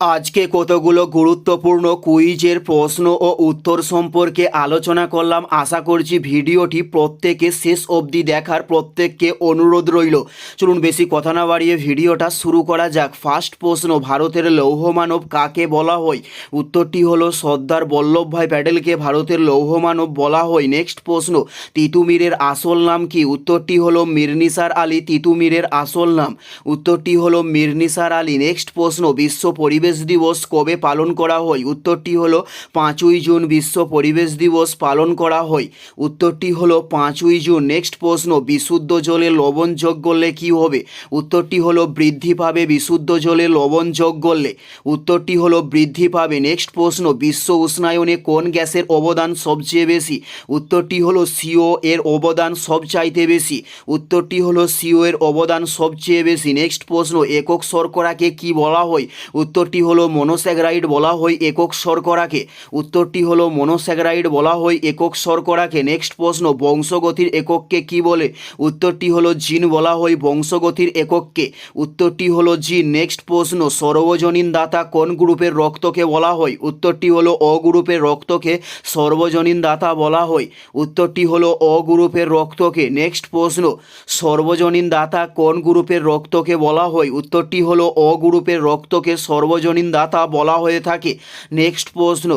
আজকে কতগুলো গুরুত্বপূর্ণ কুইজের প্রশ্ন ও উত্তর সম্পর্কে আলোচনা করলাম। আশা করছি ভিডিওটি প্রত্যেকে শেষ অবধি দেখার প্রত্যেককে অনুরোধ রইল। চলুন বেশি কথা না বাড়িয়ে ভিডিওটা শুরু করা যাক। ফার্স্ট প্রশ্ন, ভারতের লৌহ মানব কাকে বলা হয়? উত্তরটি হলো সর্দার বল্লভভাই প্যাটেলকে ভারতের লৌহ মানব বলা হয়। নেক্সট প্রশ্ন, তিতুমিরের আসল নাম কি? উত্তরটি হলো মির্নিসার আলী তিতুমিরের আসল নাম। উত্তরটি হলো মির্নিসার আলী। নেক্সট প্রশ্ন, বিশ্ব পরিবেশ দিবস কবে পালন করা হয়? উত্তরটি হলো পাঁচই জুন বিশ্ব পরিবেশ দিবস পালন করা হয়। উত্তরটি হলো পাঁচই জুন। নেক্সট প্রশ্ন, বিশুদ্ধ জলে লবণ যোগ করলে কী হবে? উত্তরটি হলো বৃদ্ধি পাবে বিশুদ্ধ জলে লবণ যোগ করলে। উত্তরটি হলো বৃদ্ধি পাবে। নেক্সট প্রশ্ন, বিশ্ব উষ্ণায়নে কোন গ্যাসের অবদান সবচেয়ে বেশি? উত্তরটি হলো সিও এর অবদান সবচাইতে বেশি। উত্তরটি হলো সিও এর অবদান সবচেয়ে বেশি। নেক্সট প্রশ্ন, একক শর্করাকে কি বলা হয়? উত্তরটি হলো মনোস্যাগ্রাইড বলা হয় একক শর্করাকে। উত্তরটি হলো মনোস্যাগ্রাইড বলা হয় একক শর্করাকে। নেক্সট প্রশ্ন, বংশগতির একককে কি বলে? উত্তরটি হলো জিন বলা হয় বংশগতির একককে। উত্তরটি হলো জিন। নেক্সট প্রশ্ন সর্বজনীন দাতা কোন গ্রুপের রক্তকে বলা হয়? উত্তরটি হলো অ গ্রুপের রক্তকে সর্বজনীন দাতা বলা হয়। উত্তরটি হলো অ গ্রুপের রক্তকে। নেক্সট প্রশ্ন সর্বজনীন দাতা কোন গ্রুপের রক্তকে বলা হয়? উত্তরটি হলো অ গ্রুপের রক্তকে সর্বজনীন দাতা বলা হয়ে থাকে। নেক্সট প্রশ্ন,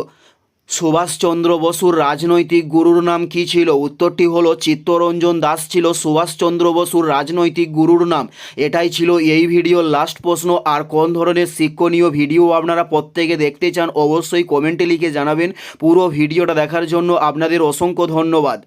সুভাষচন্দ্র বসুর রাজনৈতিক গুরুর নাম কী ছিল? উত্তরটি হলো, চিত্তরঞ্জন দাস ছিল সুভাষচন্দ্র বসুর রাজনৈতিক গুরুর নাম। এটাই ছিল এই ভিডিওর লাস্ট প্রশ্ন। আর কোন ধরনের শিক্ষণীয় ভিডিও আপনারা প্রত্যেকে দেখতে চান, অবশ্যই কমেন্টে লিখে জানাবেন। পুরো ভিডিওটা দেখার জন্য আপনাদের অসংখ্য ধন্যবাদ।